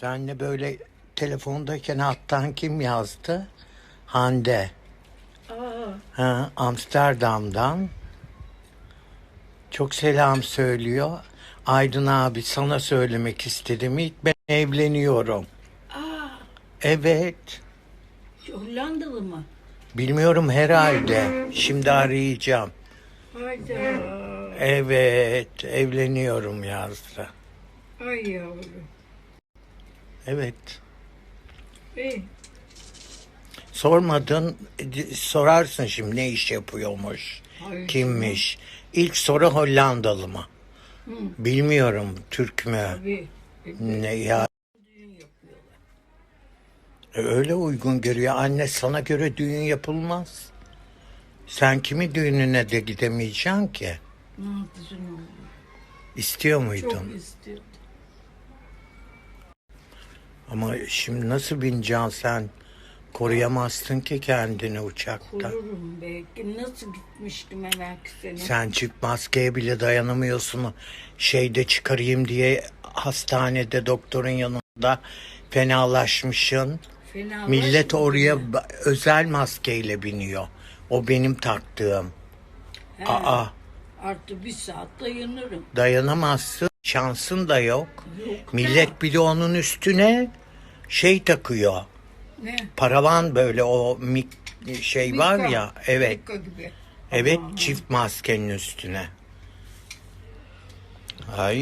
Senle böyle telefondayken alttan kim yazdı? Hande. Aa, Ha, Amsterdam'dan. Çok selam söylüyor. Aydın abi sana söylemek istedim. İlk ben evleniyorum. aa, Evet. Hollandalı mı? Bilmiyorum herhalde. Şimdi arayacağım. Hayda. Evet, evleniyorum yazdı. Ay yavrum. Evet. İyi. Sormadın, sorarsın şimdi ne iş yapıyormuş, Hayır, kimmiş. İlk soru Hollandalı mı? Bilmiyorum, Türk mü? Tabii. Ne ya? E, Öyle uygun görüyor. Anne sana göre düğün yapılmaz. Sen kimi düğününe de gidemeyeceksin ki? Ne yapacaksın oğlum? İstiyor Çok muydun? Ama şimdi nasıl bineceksin sen? Koruyamazsın ki kendini uçakta. Kururum belki. Nasıl gitmiştim evvelki sene? Sen çift maskeye bile dayanamıyorsun. Şeyde çıkarayım diye hastanede doktorun yanında fenalaşmışsın. Fena Millet oraya ba- özel maskeyle biniyor. O benim taktığım. He, Aa Artı bir saat dayanırım. dayanamazsın. Şansın da yok. Yok Millet bir de onun üstüne şey takıyor. Ne? Paravan böyle o mik şey var Mika. ya. Evet. Gibi. Evet Aman. çift maskenin üstüne. Ay